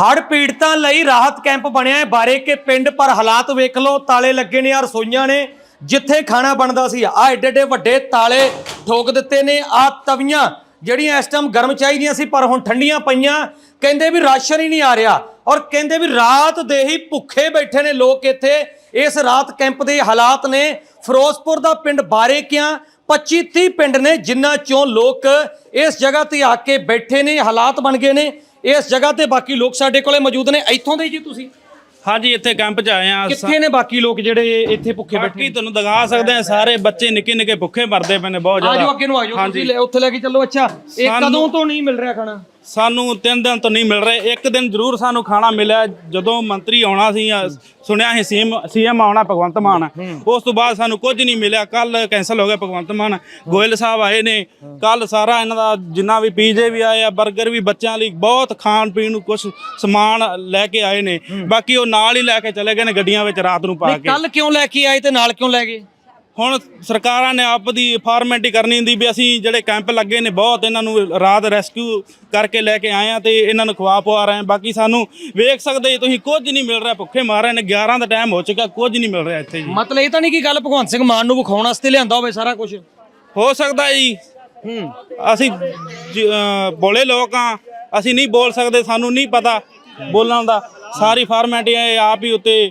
ਹੜ੍ਹ ਪੀੜਤਾਂ ਲਈ ਰਾਹਤ ਕੈਂਪ ਬਣਿਆ ਹੈ। ਬਾਰੇ ਕੇ ਪਿੰਡ ਪਰ ਹਾਲਾਤ ਵੇਖ ਲਓ। ਤਾਲੇ ਲੱਗੇ ਨੇ ਆ, ਰਸੋਈਆਂ ਨੇ। ਜਿੱਥੇ ਖਾਣਾ ਬਣਦਾ ਸੀ, ਆ ਏਡੇ ਏਡੇ ਵੱਡੇ ਤਾਲੇ ਠੋਕ ਦਿੱਤੇ ਨੇ। ਆ ਤਵੀਆਂ ਜਿਹੜੀਆਂ ਇਸ ਟਾਈਮ ਗਰਮ ਚਾਹੀਦੀਆਂ ਸੀ, ਪਰ ਹੁਣ ਠੰਡੀਆਂ ਪਈਆਂ। ਕਹਿੰਦੇ ਵੀ ਰਾਸ਼ਨ ਹੀ ਨਹੀਂ ਆ ਰਿਹਾ। ਔਰ ਕਹਿੰਦੇ ਵੀ ਰਾਤ ਦੇ ਹੀ ਭੁੱਖੇ ਬੈਠੇ ਨੇ ਲੋਕ ਇੱਥੇ। ਇਸ ਰਾਤ ਕੈਂਪ ਦੇ ਹਾਲਾਤ ਨੇ। ਫਿਰੋਜ਼ਪੁਰ ਦਾ ਪਿੰਡ ਬਾਰੇਕਿਆਂ 25 30 ਪਿੰਡ ਨੇ ਜਿਨ੍ਹਾਂ ਚੋਂ ਲੋਕ ਇਸ ਜਗ੍ਹਾ ਤੇ ਆ ਕੇ ਬੈਠੇ ਨੇ। ਹਾਲਾਤ ਬਣ ਗਏ ਨੇ। ਇਸ ਜਗ੍ਹਾ ਤੇ ਬਾਕੀ ਲੋਕ ਸਾਡੇ ਕੋਲੇ ਮੌਜੂਦ ਨੇ। ਇੱਥੋਂ ਦੇ ਜੀ ਤੁਸੀਂ? ਹਾਂਜੀ ਇੱਥੇ ਕੈਂਪ 'ਚ ਆਏ ਆ ਕਿੱਥੇ ਨੇ ਬਾਕੀ ਲੋਕ ਜਿਹੜੇ ਇੱਥੇ ਭੁੱਖੇ ਬੈਠੇ ਬਾਕੀ ਤੁਹਾਨੂੰ ਦਿਖਾ ਸਕਦੇ ਆ ਸਾਰੇ ਬੱਚੇ ਨਿੱਕੇ ਨਿੱਕੇ ਭੁੱਖੇ ਮਰਦੇ ਪਏ ਨੇ ਬਹੁਤ ਆਜੋ ਜ਼ਿਆਦਾ। ਅੱਗੇ ਨੂੰ ਆਜੋ ਤੁਸੀਂ ਲੈ- ਉੱਥੇ ਲੈ ਕੇ ਚੱਲੋ। ਅੱਛਾ ਇਹ ਸਾਨੂੰ- ਕਦੋਂ ਤੋਂ ਨਹੀਂ ਮਿਲ ਰਿਹਾ ਖਾਣਾ? ਸਾਨੂੰ ਤਿੰਨ ਦਿਨ ਤੋਂ ਨਹੀਂ ਮਿਲ ਰਹੇ। ਇੱਕ ਦਿਨ ਜ਼ਰੂਰ ਸਾਨੂੰ ਖਾਣਾ ਮਿਲਿਆ। ਜਦੋਂ ਮੰਤਰੀ ਆਉਣਾ ਸੀ ਸੁਣਿਆ ਸੀ ਸੀਐਮ ਸੀਐਮ ਆਉਣਾ ਭਗਵੰਤ ਮਾਨ। ਉਸ ਤੋਂ ਬਾਅਦ ਸਾਨੂੰ ਕੁਝ ਨਹੀਂ ਮਿਲਿਆ। ਕੱਲ ਕੈਨਸਲ ਹੋ ਗਿਆ ਭਗਵੰਤ ਮਾਨ। ਗੋਇਲ ਸਾਹਿਬ ਆਏ ਨੇ। ਕੱਲ ਸਾਰਾ ਇਹਨਾਂ ਦਾ ਜਿੰਨਾ ਵੀ ਪੀਜੇ ਵੀ ਆਏ ਆ 버ਗਰ ਵੀ ਬੱਚਿਆਂ ਲਈ ਬਹੁਤ ਖਾਣ ਪੀਣ ਨੂੰ ਕੁਝ ਸਮਾਨ ਲੈ ਕੇ ਆਏ ਨੇ। ਬਾਕੀ ਉਹ ਨਾਲ ਹੀ ਲੈ ਕੇ ਚਲੇ ਗਏ ਨੇ ਗੱਡੀਆਂ ਵਿੱਚ ਰਾਤ ਨੂੰ ਪਾ ਕੇ। ਕੱਲ ਕਿਉਂ ਲੈ ਕੇ ਆਏ ਤੇ ਨਾਲ ਕਿਉਂ ਲੈ ਗਏ? ਹੁਣ ਸਰਕਾਰਾਂ ਨੇ ਆਪ ਦੀ ਫਾਰਮੈਲਿਟੀ ਕਰਨੀ ਹੁੰਦੀ ਵੀ ਅਸੀਂ ਜਿਹੜੇ ਕੈਂਪ ਲੱਗੇ ਨੇ ਬਹੁਤ ਇਹਨਾਂ ਨੂੰ ਰਾਤ ਰੈਸਕਿਊ ਕਰਕੇ ਲੈ ਕੇ ਆਏ ਆ ਤੇ ਇਹਨਾਂ ਨੂੰ ਖਵਾ ਪਵਾ ਰਹੇ ਆ। ਬਾਕੀ ਸਾਨੂੰ ਵੇਖ ਸਕਦੇ ਜੀ ਤੁਸੀਂ ਕੁਝ ਨਹੀਂ ਮਿਲ ਰਿਹਾ ਭੁੱਖੇ ਮਾਰ ਰਹੇ ਨੇ 11 ਦਾ ਟਾਈਮ ਹੋ ਚੁੱਕਾ ਕੁਝ ਨਹੀਂ ਮਿਲ ਰਿਹਾ ਇੱਥੇ ਜੀ। ਮਤਲਬ ਇਹ ਤਾਂ ਨਹੀਂ ਕਿ ਗੱਲ ਭਗਵੰਤ ਸਿੰਘ ਮਾਨ ਨੂੰ ਵਿਖਾਉਣ ਵਾਸਤੇ ਲਿਆਂਦਾ ਹੋਵੇ ਸਾਰਾ ਕੁਝ ਹੋ ਸਕਦਾ ਜੀ। ਹੂੰ। ਅਸੀਂ ਬੋਲੇ ਲੋਕ ਆ ਅਸੀਂ ਨਹੀਂ ਬੋਲ ਸਕਦੇ ਸਾਨੂੰ ਨਹੀਂ ਪਤਾ ਬੋਲਣ ਦਾ। ਸਾਰੀ ਫਾਰਮੈਲਿਟੀ ਇਹ ਆਪ ਹੀ ਉੱਤੇ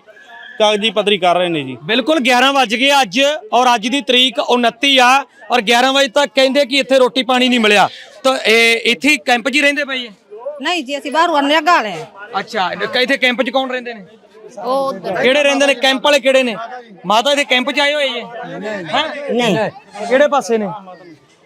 ਕਾਗਜ਼ੀ ਪੱਤਰੀ ਕਰ ਰਹੇ ਨੇ ਜੀ। ਬਿਲਕੁਲ 11 ਵੱਜ ਗਏ ਅੱਜ ਔਰ ਅੱਜ ਦੀ ਤਰੀਕ 29 ਆ ਔਰ 11 ਵਜੇ ਤੱਕ ਕਹਿੰਦੇ ਕਿ ਇੱਥੇ ਰੋਟੀ ਪਾਣੀ ਨਹੀਂ ਮਿਲਿਆ। ਤਾਂ ਇਹ ਇੱਥੇ ਹੀ ਕੈਂਪ 'ਚ ਹੀ ਰਹਿੰਦੇ ਪਏ ਨਹੀਂ ਜੀ ਅਸੀਂ ਬਾਹਰੋਂ ਵਾਲੇ ਹਾਂ। ਅੱਛਾ ਇੱਥੇ ਕੈਂਪ 'ਚ ਕੌਣ ਰਹਿੰਦੇ ਨੇ? ਉਹ। ਕਿਹੜੇ ਰਹਿੰਦੇ ਨੇ? ਕੈਂਪ ਵਾਲੇ ਕਿਹੜੇ ਨੇ? ਮਾਤਾ ਇੱਥੇ ਕੈਂਪ 'ਚ ਆਏ ਹੋਏ ਜੇ? ਹਾਂ? ਨਹੀਂ। ਕਿਹੜੇ ਪਾਸੇ ਨੇ?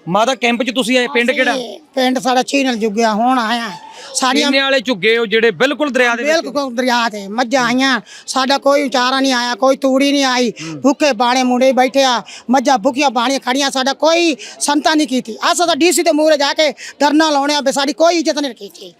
ਮਾਤਾ ਕੈਂਪ 'ਚ ਤੁਸੀਂ ਆਏ? ਪਿੰਡ ਕਿਹੜਾ? ਪਿੰਡ ਸਾਡਾ ਚੀਨਲ ਜੁਗਿਆ ਹੁਣ ਆਇਆ ਸਾਡੀਆਂ ਕਿੰਨੇ ਵਾਲੇ ਝੁੱਗੇ ਉਹ ਜਿਹੜੇ ਬਿਲਕੁਲ ਦਰਿਆ ਦੇ ਵਿੱਚ ਬਿਲਕੁਲ ਦਰਿਆ ਤੇ ਮੱਝਾਂ ਆਈਆਂ। ਸਾਡਾ ਕੋਈ ਵਿਚਾਰਾ ਨਹੀਂ ਆਇਆ ਕੋਈ ਤੂੜੀ ਨਹੀਂ ਆਈ। ਭੁੱਖੇ ਬਾਣੇ ਮੁੰਡੇ ਬੈਠੇ ਆ ਮੱਝਾਂ ਭੁੱਖੀਆਂ ਬਾਣੀਆਂ ਖੜੀਆਂ ਸਾਡਾ ਕੋਈ ਸੰਤਾ ਨਹੀਂ ਕੀਤੀ। ਅਸਾਂ ਤਾਂ ਡੀਸੀ ਦੇ ਮੂਹਰੇ ਜਾ ਕੇ ਧਰਨਾ ਲਾਉਣੇ ਆ ਸਾਡੀ ਕੋਈ ਇੱਜ਼ਤ ਨਹੀਂ ਕੀਤੀ।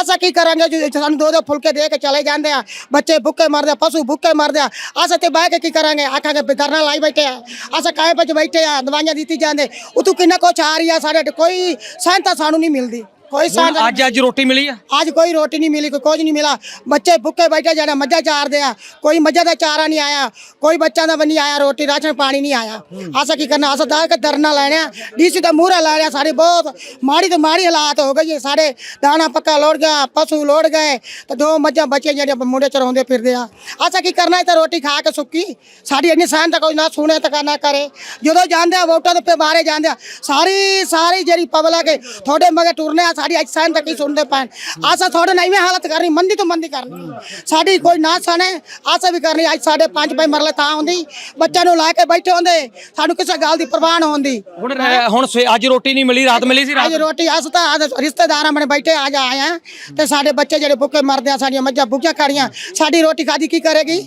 ਅਸਾਂ ਕੀ ਕਰਾਂਗੇ ਜੇ ਸਾਨੂੰ ਦੋ ਦੋ ਫੁਲਕੇ ਦੇ ਕੇ ਚਲੇ ਜਾਂਦੇ ਆ? ਬੱਚੇ ਭੁੱਖੇ ਮਰਦੇ ਆ ਪਸ਼ੂ ਭੁੱਖੇ ਮਰਦੇ ਆ। ਅਸਾਂ ਤੇ ਬਹਿ ਕੇ ਕੀ ਕਰਾਂਗੇ? ਆਖਾਂਗੇ ਧਰਨਾ ਲਾਈ ਬੈਠੇ ਆ। ਅਸਾਂ ਕਾਹੇ ਵਿੱਚ ਬੈਠੇ ਆ ਦਵਾਈਆਂ ਦਿੱਤੀ ਜਾਂਦੇ। ਉਹ ਤੂੰ ਕਿੰਨਾ ਕੁਛ ਆ ਰਹੀ ਆ ਸਾਡੇ ਕੋਈ ਸਹਾਇਤਾ ਸਾਨੂੰ ਨਹੀਂ ਮਿਲਦੀ। ਕੋਈ ਸਹਾਇਤਾ ਅੱਜ ਅੱਜ ਰੋਟੀ ਮਿਲੀ ਆ? ਅੱਜ ਕੋਈ ਰੋਟੀ ਨਹੀਂ ਮਿਲੀ ਕੋਈ ਕੁਝ ਨਹੀਂ ਮਿਲਾ ਬੱਚੇ ਭੁੱਖੇ ਬੈਠੇ ਜਿਹੜੇ ਮੱਝਾਂ ਚਾਰਦੇ ਆ ਕੋਈ ਮੱਝਾਂ ਦਾ ਚਾਰਾ ਨਹੀਂ ਆਇਆ ਕੋਈ ਬੱਚਾ ਦਾ ਨਹੀਂ ਆਇਆ ਰੋਟੀ ਰਾਸ਼ਨ ਪਾਣੀ ਨਹੀਂ ਆਇਆ। ਅਸਾਂ ਕੀ ਕਰਨਾ ਅਸਾਂ ਦਾ ਕੇ ਧਰਨਾ ਲੈਣਾ ਡੀਸੀ ਦਾ ਮੂਹਰੇ ਲੈ ਲਿਆ ਸਾਡੇ ਬਹੁਤ ਮਾੜੀ ਤੋਂ ਮਾੜੀ ਹਾਲਾਤ ਹੋ ਗਈ। ਸਾਡੇ ਦਾਣਾ ਪੱਕਾ ਲੋੜ ਗਿਆ ਪਸ਼ੂ ਲੋੜ ਗਏ ਤੇ ਦੋ ਮੱਝਾਂ ਬੱਚੇ ਜਿਹੜੇ ਮੁੰਡੇ ਚਰਾਉਂਦੇ ਫਿਰਦੇ ਆ। ਅਸਾਂ ਕੀ ਕਰਨਾ ਇਹ ਤਾਂ ਰੋਟੀ ਖਾ ਕੇ ਸੁੱਕੀ। ਸਾਡੀ ਇੰਨੀ ਸਹਿਨ ਤਾਂ ਕੋਈ ਨਾ ਸੁਣੇ ਤਾਂ ਨਾ ਕਰੇ। ਜਦੋਂ ਜਾਂਦੇ ਆ ਵੋਟਾਂ ਦੇ ਪੇ ਬਾਰੇ ਜਾਂਦੇ ਆ ਸਾਰੀ ਸਾਰੀ ਜਿਹੜੀ ਪਬਲਿਕ ਤੁਹਾਡੇ ਮਗੇ ਟੁਰਨੇ ਆ ਸਾਡੀ ਅੱਜ ਸਹਿਨ ਤੱਕ ਹੀ ਸੁਣਦੇ ਪੈਣ ਆਸਾ ਤੁਹਾਡੇ ਨਾਲ ਇਵੇਂ ਹਾਲਤ ਕਰਨੀ ਮੰਦੀ ਤੋਂ ਮੰਦੀ ਕਰਨੀ। ਸਾਡੀ ਕੋਈ ਨਾ ਸੁਣੇ ਆਸਾ ਵੀ ਕਰਨੀ ਅੱਜ ਸਾਡੇ ਪੰਜ ਪੰਜ ਮਰਲੇ ਤਾਂ ਹੁੰਦੀ। ਬੱਚਿਆਂ ਨੂੰ ਲਾ ਕੇ ਬੈਠੇ ਹੁੰਦੇ ਸਾਨੂੰ ਕਿਸੇ ਗੱਲ ਦੀ ਪਰਵਾਹ ਨਾ ਹੁੰਦੀ। ਹੁਣ ਰਹਿ- ਹੁਣ ਸਵੇ- ਅੱਜ ਰੋਟੀ ਨਹੀਂ ਮਿਲੀ ਰਾਤ ਮਿਲੀ ਸੀ ਰਾਤ? ਅੱਜ ਰੋਟੀ ਅਸ ਤਾਂ ਅੱਜ ਰਿਸ਼ਤੇਦਾਰਾਂ ਬਣੇ ਬੈਠੇ ਅੱਜ ਆਏ ਆ। ਤੇ ਸਾਡੇ ਬੱਚੇ ਜਿਹੜੇ ਭੁੱਖੇ ਮਰਦੇ ਆ ਸਾਡੀਆਂ ਮੱਝਾਂ ਭੁੱਖੀਆਂ ਖੜੀਆਂ ਸਾਡੀ ਰੋਟੀ ਖਾਦੀ ਕੀ ਕਰੇਗੀ?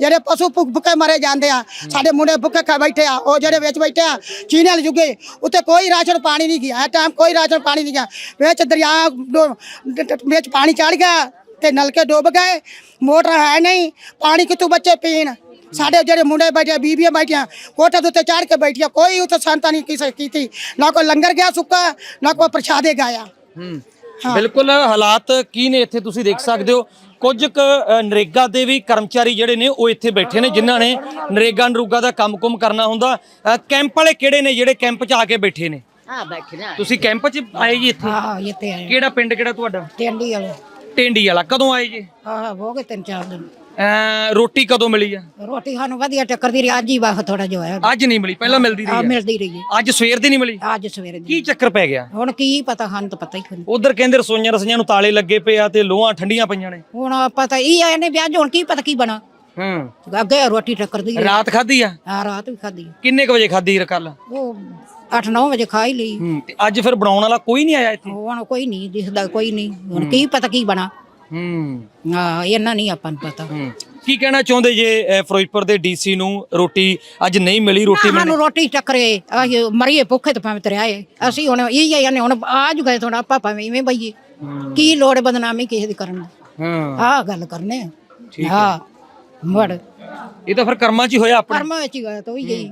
ਜਿਹੜੇ ਪਸ਼ੂ ਭੁੱਖ- ਭੁੱਖੇ ਮਰੇ ਜਾਂਦੇ ਆ ਸਾਡੇ ਮੁੰਡੇ ਭੁੱਖੇ ਖਾ ਬੈਠੇ ਆ ਉਹ ਜਿਹੜੇ ਵਿੱਚ ਬੈਠੇ ਆ ਚੀਨੇ ਵਾਲੇ ਜੁਗੇ ਉੱਤੇ ਕੋਈ ਰਾਸ਼ਨ ਪਾਣੀ ਨਹੀਂ ਗਿਆ ਇਹ ਟਾਈਮ ਕੋਈ ਰਾਸ਼ਨ ਪਾਣੀ ਨਹੀਂ ਗਿਆ। ਵਿੱਚ ਦਰਿਆ ਵਿੱਚ ਪਾਣੀ ਚੜ ਗਿਆ ਤੇ ਨਲਕੇ ਡੁੱਬ ਗਏ ਮੋਟਰ ਹੈ ਨਹੀਂ ਪਾਣੀ ਕਿੱਥੋਂ ਬੱਚੇ ਪੀਣ? ਸਾਡੇ ਜਿਹੜੇ ਮੁੰਡੇ ਬੈਠੇ ਬੀਬੀਆਂ ਬੈਠੀਆਂ ਕੋਠੇ ਦੇ ਉੱਤੇ ਚੜ ਕੇ ਬੈਠੀਆਂ ਕੋਈ ਉੱਥੇ ਸੰਤਾ ਨਹੀਂ ਕਿਸੇ ਕੀਤੀ ਨਾ ਕੋਈ ਲੰਗਰ ਗਿਆ ਸੁੱਕਾ ਨਾ ਕੋਈ ਪ੍ਰਸ਼ਾਦੇ ਗਾਇਆ। ਬਿਲਕੁਲ ਹਾਲਾਤ ਕੀ ਨੇ ਇੱਥੇ ਤੁਸੀਂ ਦੇਖ ਸਕਦੇ ਹੋ? ਕੁਝ ਕੁ ਅ, ਨਰੇਗਾ ਦੇ ਵੀ ਕਰਮਚਾਰੀ ਜਿਹੜੇ ਨੇ ਉਹ ਇੱਥੇ ਬੈਠੇ ਨੇ ਜਿਨ੍ਹਾਂ ਨੇ ਨਰੇਗਾ ਨਰੂਗਾ ਦਾ ਕੰਮ-ਕੁਮ ਕਰਨਾ ਹੁੰਦਾ। ਅ, ਕੈਂਪ ਵਾਲੇ ਕਿਹੜੇ ਨੇ ਜਿਹੜੇ ਕੈਂਪ 'ਚ ਆ ਕੇ ਬੈਠੇ ਨੇ? ਹਾਂ ਬੈਠੇ ਨਾ ਤੁਸੀਂ ਕੈਂਪ 'ਚ ਆਏ ਜੀ ਇੱਥੇ? ਹਾਂ ਇੱਥੇ ਆਏ। ਕਿਹੜਾ ਪਿੰਡ ਕਿਹੜਾ ਤੁਹਾਡਾ? ਟੈਂਡੀ ਵਾਲੇ। ਟੇਂਡੀ ਵਾਲਾ। ਕਦੋਂ ਆਏ ਜੀ? ਆਹ ਹੋ ਗਏ ਤਿੰਨ ਚਾਰ ਦਿਨ। ਰੋਟੀ ਕਦੋਂ ਮਿਲੀ ਆ? ਰੋਟੀ ਸਾਨੂੰ ਵਧੀਆ ਟੱਕਰਦੀ ਰਹੀ ਅੱਜ ਹੀ ਵਾਹ ਥੋੜਾ ਜਿਹਾ ਹੋਇਆ। ਅੱਜ ਨਹੀਂ ਮਿਲੀ ਪਹਿਲਾਂ ਮਿਲਦੀ ਆ ਰਹੀ ਆ। ਮਿਲਦੀ ਰਹੀ ਹੈ। ਅੱਜ ਸਵੇਰ ਦੀ ਨਹੀਂ ਮਿਲੀ? ਅੱਜ ਸਵੇਰੇ ਦੀ। ਕੀ ਚੱਕਰ ਪੈ ਗਿਆ? ਹੁਣ ਕੀ ਪਤਾ ਸਾਨੂੰ ਤਾਂ ਪਤਾ ਹੀ ਕੋਈ ਉਧਰ ਕਹਿੰਦੇ ਰਸੋਈਆਂ ਰਸੋਈਆਂ ਨੂੰ ਤਾਲੇ ਲੱਗੇ ਪਏ ਆ ਤੇ ਲੋਹਾਂ ਠੰਡੀਆਂ ਪਈਆਂ ਨੇ। ਹੁਣ ਪਤਾ ਇਹ ਆਏ ਨੇ ਵਿਆਹ 'ਚ ਹੁਣ ਕੀ ਪਤਾ ਕੀ ਬਣਾ। ਹੂੰ। ਅੱਗੇ ਰੋਟੀ ਟੱਕਰਦੀ ਰਹੀ। ਰਾਤ ਖਾਧੀ ਆ? ਆ ਰਾਤ ਵੀ ਖਾਦੀ ਕਿੰਨੇ ਕੁ ਵਜੇ ਖਾਧੀ ਕੱਲ ਉਹ 8-9 ਵਜੇ ਖਾ ਹੀ ਲਈ। ਹੂੰ ਤੇ ਅੱਜ ਫਿਰ ਬਣਾਉਣ ਵਾਲਾ ਕੋਈ ਨਹੀਂ ਆਇਆ ਇੱਥੇ? ਹੁਣ ਕੋਈ ਨਹੀਂ ਦਿਸਦਾ ਕੋਈ ਨਹੀਂ। ਹੁਣ ਕੀ ਪਤਾ ਕੀ ਬਣਾ। ਹੂੰ। ਹਾਂ ਇਹਨਾਂ ਨਹੀਂ ਆਪਾਂ ਨੂੰ ਪਤਾ। ਹੂੰ। ਕੀ ਕਹਿਣਾ ਚਾਹੁੰਦੇ ਜੇ ਫਿਰੋਜ਼ਪੁਰ ਦੇ ਡੀਸੀ ਨੂੰ ਰੋਟੀ ਅੱਜ ਨਹੀਂ ਮਿਲੀ ਰੋਟੀ ਸਾਨੂੰ ਰੋਟੀ ਟੱਕਰੇ ਅਸੀਂ ਮਰੀਏ ਭੁੱਖੇ ਤੇ ਭਾਵੇਂ ਤਰਿਆਏ। ਅਸੀਂ ਹੁਣ ਇਹ ਹੀ ਨੇ ਹੁਣ ਆਜ ਗਏ ਥੋੜਾ ਆਪਾਂ ਭਾਵੇਂ ਇਵੇਂ ਬਈਏ। ਕੀ ਲੋੜ ਬਦਨਾਮੀ ਕਿਸੇ ਦੀ ਕਰਨ ਦੀ? ਹਾਂ। ਆਹ ਗੱਲ ਕਰਨੇ ਆ। ਹਾਂ ਮੜ। ਇਹ ਤਾਂ ਫਿਰ ਕਰਮਾਂ 'ਚ ਹੀ ਹੋਇਆ ਆਪਣਾ। ਕਰਮਾਂ ਵਿੱਚ ਹੀ ਗਿਆ ਤਾਂ ਗਈ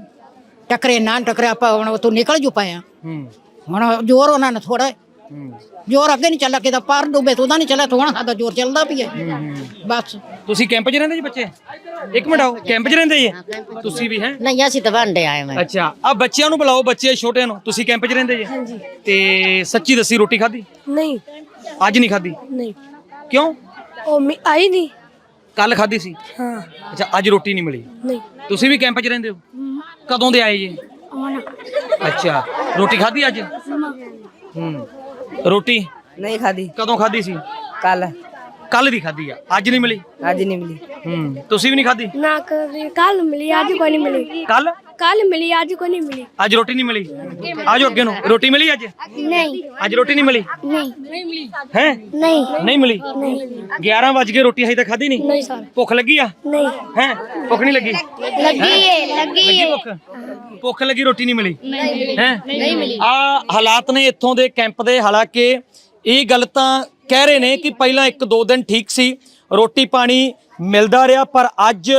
ਟੱਕਰੇ ਨਾ ਟੱਕਰੇ ਆਪਾਂ ਹੁਣ ਤੂੰ ਨਿਕਲ ਜੂ ਪਾਇਆ। ਹੂੰ। ਹੁਣ ਜ਼ੋਰ ਉਹਨਾਂ ਨੇ ਥੋੜਾ ਜ਼ੋਰ ਅੱਗੇ ਨਹੀਂ ਚੱਲਾ ਕਿਦਾ ਪਾਰ ਡੁੱਬੇ ਤੋਂ ਉਹਦਾ ਨਹੀਂ ਚੱਲਿਆ ਥੋੜਾ ਸਾਡਾ ਜ਼ੋਰ ਚੱਲਦਾ ਪਿਆ। ਬਸ। ਤੁਸੀਂ ਕੈਂਪ 'ਚ ਰਹਿੰਦੇ ਜੀ ਬੱਚੇ? ਇੱਕ ਮਿੰਟ ਆਓ ਕੈਂਪ 'ਚ ਰਹਿੰਦੇ ਜੀ? ਤੁਸੀਂ ਵੀ ਹੈ? ਨਹੀਂ ਅਸੀਂ ਤਾਂ ਵੰਡੇ ਆਏ ਮੈਂ ਅੱਛਾ ਆ ਬੱਚਿਆਂ ਨੂੰ ਬੁਲਾਓ ਬੱਚੇ ਛੋਟਿਆਂ ਨੂੰ। ਤੁਸੀਂ ਕੈਂਪ 'ਚ ਰਹਿੰਦੇ ਜੀ? ਹਾਂਜੀ। ਤੇ ਸੱਚੀ ਦੱਸੀ ਰੋਟੀ ਖਾਧੀ? ਨਹੀਂ। ਅੱਜ ਨਹੀਂ ਖਾਧੀ? ਨਹੀਂ। ਕਿਉਂ? ਉਹ ਮੀ ਆਈ ਨਹੀਂ ਕੱਲ ਖਾਧੀ ਸੀ? ਹਾਂ। ਅੱਛਾ ਅੱਜ ਰੋਟੀ ਨਹੀਂ ਮਿਲੀ? ਨਹੀਂ। ਤੁਸੀਂ ਵੀ ਕੈਂਪ 'ਚ ਰਹਿੰਦੇ ਹੋ? ਕਦੋਂ ਦੇ ਆਏ ਜੀ? ਅੱਛਾ ਰੋਟੀ ਖਾਧੀ ਅੱਜ? ਹੂੰ। ਰੋਟੀ? ਨਹੀਂ ਖਾਦੀ ਕਦੋਂ ਖਾਧੀ ਸੀ? ਕੱਲ। ਕੱਲ ਦੀ ਖਾਧੀ ਆ। ਅੱਜ ਨਹੀਂ ਮਿਲੀ? ਅੱਜ ਨਹੀਂ ਮਿਲੀ। ਹੂੰ। ਤੁਸੀਂ ਵੀ ਨਹੀਂ ਖਾਧੀ? ਨਾ ਕੱਲ ਮਿਲੀ ਅੱਜ ਕੋਈ ਨਹੀਂ ਮਿਲੀ। ਕੱਲ ਕੱਲ ਮਿਲੀ ਅੱਜ ਕੋਈ ਨਹੀਂ ਮਿਲੀ। ਅੱਜ ਰੋਟੀ ਨਹੀਂ ਮਿਲੀ? ਆਜੋ ਅੱਗੇ ਨੂੰ। ਰੋਟੀ ਮਿਲੀ ਅੱਜ? ਨਹੀਂ। ਅੱਜ ਰੋਟੀ ਨਹੀਂ ਮਿਲੀ? ਨਹੀਂ। ਹੈ? ਨਹੀਂ। ਨਹੀਂ ਮਿਲੀ? 11 ਵਜ ਗਏ ਰੋਟੀ ਹਜੇ ਤੱਕ ਖਾਧੀ ਨਹੀਂ? ਨਹੀਂ ਸਰ। ਭੁੱਖ ਲੱਗੀ ਆ? ਨਹੀਂ। ਹੈ? ਭੁੱਖ ਨਹੀਂ ਲੱਗੀ? ਲੱਗੀ ਏ ਲੱਗੀ ਲੱਗੀ ਭੁੱਖ? ਲੱਗੀ ਰੋਟੀ ਨਹੀਂ ਮਿਲੀ? ਹੈ? ਨਹੀਂ ਮਿਲੀ। ਆ ਹਾਲਾਤ ਨੇ ਇੱਥੋਂ ਦੇ ਕੈਂਪ ਦੇ। ਹਾਲਾਂਕਿ ਇਹ ਗੱਲ ਤਾਂ ਕਹਿ ਰਹੇ ਨੇ ਕਿ ਪਹਿਲਾਂ ਇੱਕ ਦੋ ਦਿਨ ਠੀਕ ਸੀ। ਰੋਟੀ ਪਾਣੀ ਮਿਲਦਾ ਰਿਹਾ ਪਰ ਅੱਜ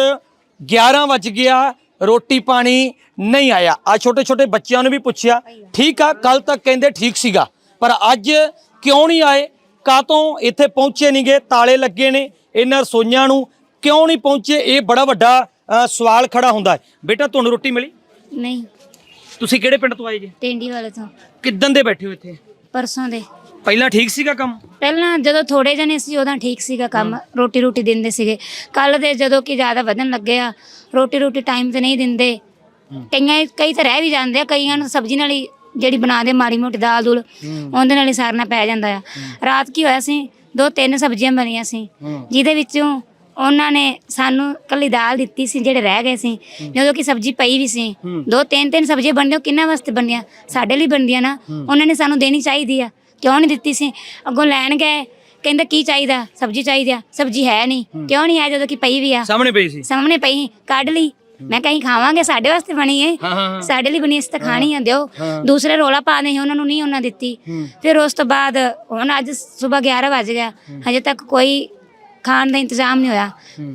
11 ਵਜ ਗਿਆ। ਰੋਟੀ ਪਾਣੀ ਨਹੀਂ ਆਇਆ। ਆ ਛੋਟੇ ਛੋਟੇ ਬੱਚਿਆਂ ਨੂੰ ਵੀ ਪੁੱਛਿਆ। ਠੀਕ ਆ ਕੱਲ ਤੱਕ ਕਹਿੰਦੇ ਠੀਕ ਸੀਗਾ। ਪਰ ਅੱਜ ਕਿਉਂ ਨਹੀਂ ਆਏ? ਕਾਤੋਂ ਇੱਥੇ ਪਹੁੰਚੇ ਨਹੀਂਗੇ ਤਾਲੇ ਲੱਗੇ ਨੇ ਇਹਨਾਂ ਰਸੋਈਆਂ ਨੂੰ। ਕਿਉਂ ਨਹੀਂ ਪਹੁੰਚੇ? ਇਹ ਬੜਾ ਵੱਡਾ ਸਵਾਲ ਖੜਾ ਹੁੰਦਾ ਹੈ। ਬੇਟਾ ਤੁਹਾਨੂੰ ਰੋਟੀ ਮਿਲੀ? ਨਹੀਂ। ਤੁਸੀਂ ਕਿਹੜੇ ਪਿੰਡ ਤੋਂ ਆਏ ਜੀ? ਟੈਂਡੀ ਵਾਲੇ ਤੋਂ। ਕਿੱਦਣ ਦੇ ਬੈਠੇ ਹੋ ਇੱਥੇ? ਪਰਸੋਂ ਦੇ। ਪਹਿਲਾਂ ਠੀਕ ਸੀਗਾ ਕੰਮ? ਪਹਿਲਾਂ ਜਦੋਂ ਥੋੜੇ ਜਣੇ ਸੀ ਉਦੋਂ ਠੀਕ ਸੀਗਾ ਕੰਮ। ਰੋਟੀ ਰੋਟੀ ਦਿੰਦੇ ਸੀਗੇ। ਕੱਲ ਦੇ ਜਦੋਂ ਕਿ ਜ਼ਿਆਦਾ ਵਧਣ ਲੱਗੇ ਆ ਰੋਟੀ ਰੋਟੀ ਟਾਈਮ ਤੇ ਨਹੀਂ ਦਿੰਦੇ। ਕਈਆਂ ਕਈ ਤਾਂ ਰਹਿ ਵੀ ਜਾਂਦੇ ਆ ਕਈਆਂ ਨੂੰ ਸਬਜ਼ੀ ਨਾਲ ਹੀ ਜਿਹੜੀ ਬਣਾ ਦੇ ਮਾੜੀ ਮੋਟੀ ਦਾਲ ਦੂਲ ਉਹਦੇ ਨਾਲ ਹੀ ਸਾਰਨਾ ਪੈ ਜਾਂਦਾ ਆ। ਰਾਤ ਕੀ ਹੋਇਆ ਸੀ? ਦੋ ਤਿੰਨ ਸਬਜ਼ੀਆਂ ਬਣੀਆਂ ਸੀ। ਜਿਹਦੇ ਵਿੱਚੋਂ ਉਹਨਾਂ ਨੇ ਸਾਨੂੰ ਕੱਲੀ ਦਾਲ ਦਿੱਤੀ ਸੀ ਜਿਹੜੇ ਰਹਿ ਗਏ ਸੀ। ਜਦੋਂ ਕਿ ਸਬਜ਼ੀ ਪਈ ਵੀ ਸੀ। ਦੋ ਤਿੰਨ ਤਿੰਨ ਸਬਜ਼ੀਆਂ ਬਣਦੀਆਂ ਉਹ ਕਿੰਨਾਂ ਵਾਸਤੇ ਬਣਦੀਆਂ ਸਾਡੇ ਲਈ ਬਣਦੀਆਂ ਨਾ। ਉਹਨਾਂ ਨੇ ਸਾਨੂੰ ਦੇਣੀ ਚਾਹੀਦੀ ਆ। ਕਿਉਂ ਨਹੀਂ ਦਿੱਤੀ ਸੀ? ਅੱਗੋਂ ਲੈਣ ਗਏ ਕਹਿੰਦਾ ਕੀ ਚਾਹੀਦਾ? ਸਬਜ਼ੀ ਚਾਹੀਦੀ ਆ ਸਬਜ਼ੀ ਹੈ ਨਹੀਂ। ਕਿਉਂ ਨਹੀਂ ਹੈ ਜਦੋਂ ਕਿ ਪਈ ਵੀ ਆ? ਸਾਹਮਣੇ ਪਈ ਸੀ। ਸਾਹਮਣੇ ਪਈ ਸੀ, ਕੱਢ ਲਈ। ਮੈਂ ਕਹੀਂ ਖਾਵਾਂਗੇ ਸਾਡੇ ਵਾਸਤੇ ਬਣੀ ਏ। ਹਾਂ, ਹਾਂ, ਹਾਂ। ਸਾਡੇ ਲਈ ਬਣੀ ਇਸ ਤਾਂ ਖਾਣੀ ਆ ਦਿਓ। ਦੂਸਰੇ ਰੋਲਾ ਪਾ ਨਹੀਂ ਉਹਨਾਂ ਨੂੰ ਨਹੀਂ ਉਹਨਾਂ ਦਿੱਤੀ। ਫਿਰ ਉਸ ਤੋਂ ਬਾਅਦ ਹੁਣ ਅੱਜ ਸਵੇਰ 11 ਵਜ ਗਿਆ। ਹਜੇ ਤੱਕ ਕੋਈ ਖਾਣ ਦਾ ਇੰਤਜ਼ਾਮ ਨਹੀਂ ਹੋਇਆ।